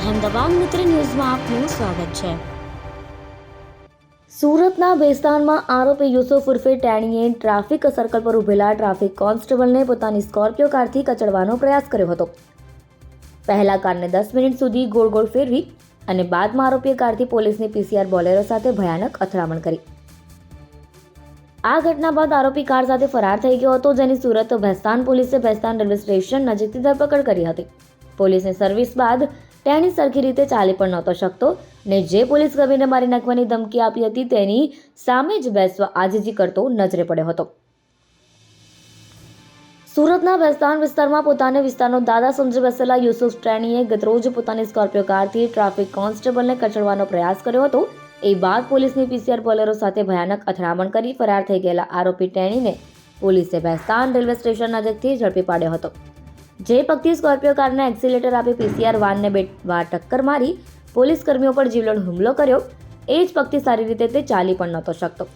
અહેમદાબાદ મિત્ર ન્યૂઝમાં આપનું સ્વાગત છે. સુરતના બેસ્તાનમાં આરોપી યુસુફ ઉર્ફે ટેણીએ ટ્રાફિક સર્કલ પર ઉભેલા ટ્રાફિક કોન્સ્ટેબલને પોતાની સ્કોર્પિયો કારથી કચડવાનો પ્રયાસ કર્યો હતો. પહેલા કારને દસ મિનિટ સુધી ગોળ ગોળ ફેરવી અને બાદમાં આરોપીએ કારથી પોલીસની પીસીઆર બોલેરો સાથે ભયાનક અથડામણ કરી. આ ઘટના બાદ આરોપી કાર સાથે ફરાર થઈ ગયો હતો જેની સુરત ભેસ્તાન પોલીસે ભેસ્તાન રેલવે સ્ટેશન નજીકથી ધરપકડ કરી હતી. પોલીસની સર્વિસ બાદ તેણી સરખી રીતે ચાલી પણ નહોતો શકતો ને જે પોલીસ કર્મીને મારી નાખવાની ધમકી આપી હતી તેની સામે જ બેસવા આજીજી કરતો નજરે પડ્યો હતો. સુરતના બેસ્તાન વિસ્તારમાં પોતાને વિસ્તારનો દાદા સમજી બેસેલા યુસુફ ટ્રેનીએ ગતરોજ પોતાની સ્કોર્પિયો કારથી ટ્રાફિક કોન્સ્ટેબલને કચડવાનો પ્રયાસ કર્યો હતો. એ બાદ પોલીસની પીસીઆર બોલેરો સાથે ભયાનક અથડામણ કરી ફરાર થઈ ગયેલા આરોપી ટેણીને પોલીસે બેસ્તાન રેલવે સ્ટેશન નજીકથી ઝડપી પાડ્યો હતો. જે પગથી સ્કોર્પિયો કારને એક્સિલેટર આપી પીસીઆર વાનને વાર ટક્કર મારી પોલીસ કર્મીઓ પર જીવલેણ હુમલો કર્યો. એ જ પગથી સારી રીતે તે ચાલી પણ નહોતો શકતો.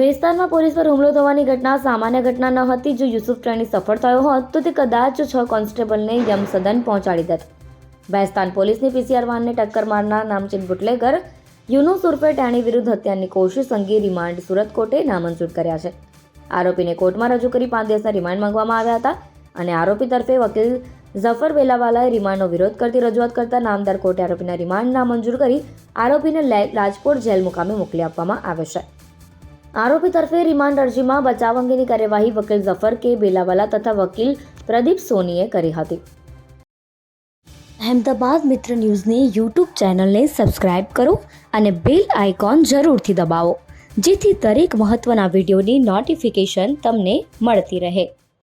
ભેસ્તાનમાં પોલીસ પર હુમલો થવાની ઘટના સામાન્ય ઘટના ન હતી જો યુસુફ ટ્રેની સફળ થયો હોત તો તે કદાચ છ કોન્સ્ટેબલને યમસદન પહોંચાડી દેત. બેસ્તાન પોલીસની પીસીઆર વાનને ટક્કર મારનાર નામચીન બુટલેગર યુનુસ ઉર્ફે ટેણી વિરુદ્ધ હત્યાની કોશિશ અંગે રિમાન્ડ સુરત કોર્ટે નામંજૂર કર્યા છે. આરોપીને કોર્ટમાં રજૂ કરી પાંચ દિવસના રિમાન્ડ માંગવામાં આવ્યા હતા. અને આરોપી તરફે વકીલ ઝફર બેલાવાલાએ રિમાન્ડનો વિરોધ કરતી રજૂઆત કરતા નામદાર કોર્ટે આરોપીના રિમાન્ડ નામંજૂર કરી આરોપીને રાજકોટ જેલ મુકામે મોકલી આપવામાં આવ્યો છે. આરોપી તરફે રિમાન્ડ અરજીમાં બચાવ અંગેની કાર્યવાહી વકીલ ઝફર કે બેલાવાલા તથા વકીલ પ્રદીપ સોનીએ કરી હતી. અહેમદાબાદ મિત્ર ન્યૂઝની યુટ્યુબ ચેનલને સબસ્ક્રાઇબ કરો અને બેલ આઇકોન જરૂરથી દબાવો, જેથી દરેક મહત્ત્વના વિડીયોની નોટિફિકેશન તમને મળતી રહે.